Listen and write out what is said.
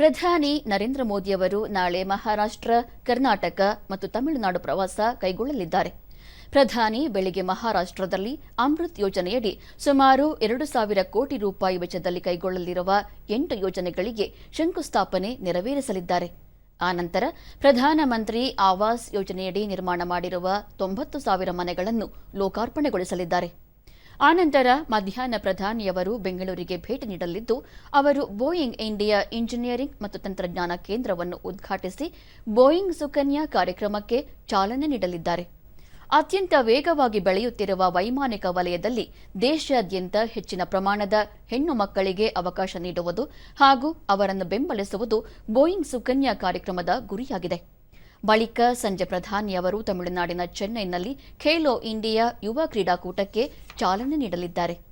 ಪ್ರಧಾನಿ ನರೇಂದ್ರ ಮೋದಿಯವರು ನಾಳೆ ಮಹಾರಾಷ್ಟ್ರ, ಕರ್ನಾಟಕ ಮತ್ತು ತಮಿಳುನಾಡು ಪ್ರವಾಸ ಕೈಗೊಳ್ಳಲಿದ್ದಾರೆ. ಪ್ರಧಾನಿ ಬೆಳಿಗ್ಗೆ ಮಹಾರಾಷ್ಟ್ರದಲ್ಲಿ ಅಮೃತ್ ಯೋಜನೆಯಡಿ ಸುಮಾರು ಎರಡು ಸಾವಿರ ಕೋಟಿ ರೂಪಾಯಿ ವೆಚ್ಚದಲ್ಲಿ ಕೈಗೊಳ್ಳಲಿರುವ ಎಂಟು ಯೋಜನೆಗಳಿಗೆ ಶಂಕುಸ್ಥಾಪನೆ ನೆರವೇರಿಸಲಿದ್ದಾರೆ. ಆನಂತರ ಪ್ರಧಾನಮಂತ್ರಿ ಆವಾಸ್ ಯೋಜನೆಯಡಿ ನಿರ್ಮಾಣ ಮಾಡಿರುವ ತೊಂಬತ್ತು ಸಾವಿರ ಮನೆಗಳನ್ನು ಲೋಕಾರ್ಪಣೆಗೊಳಿಸಲಿದ್ದಾರೆ. ಆನಂತರ ಮಧ್ಯಾಹ್ನ ಪ್ರಧಾನಿಯವರು ಬೆಂಗಳೂರಿಗೆ ಭೇಟಿ ನೀಡಲಿದ್ದು, ಅವರು ಬೋಯಿಂಗ್ ಇಂಡಿಯಾ ಇಂಜಿನಿಯರಿಂಗ್ ಮತ್ತು ತಂತ್ರಜ್ಞಾನ ಕೇಂದ್ರವನ್ನು ಉದ್ಘಾಟಿಸಿ ಬೋಯಿಂಗ್ ಸುಕನ್ಯಾ ಕಾರ್ಯಕ್ರಮಕ್ಕೆ ಚಾಲನೆ ನೀಡಲಿದ್ದಾರೆ. ಅತ್ಯಂತ ವೇಗವಾಗಿ ಬೆಳೆಯುತ್ತಿರುವ ವೈಮಾನಿಕ ವಲಯದಲ್ಲಿ ದೇಶಾದ್ಯಂತ ಹೆಚ್ಚಿನ ಪ್ರಮಾಣದ ಹೆಣ್ಣು ಮಕ್ಕಳಿಗೆ ಅವಕಾಶ ನೀಡುವುದು ಹಾಗೂ ಅವರನ್ನು ಬೆಂಬಲಿಸುವುದು ಬೋಯಿಂಗ್ ಸುಕನ್ಯಾ ಕಾರ್ಯಕ್ರಮದ ಗುರಿಯಾಗಿದೆ. ಬಳಿಕ ಸಂಜೆ ಪ್ರಧಾನಿ ಅವರು ತಮಿಳುನಾಡಿನ ಚೆನ್ನೈನಲ್ಲಿ ಖೇಲೋ ಇಂಡಿಯಾ ಯುವ ಕ್ರೀಡಾಕೂಟಕ್ಕೆ ಚಾಲನೆ ನೀಡಲಿದ್ದಾರೆ.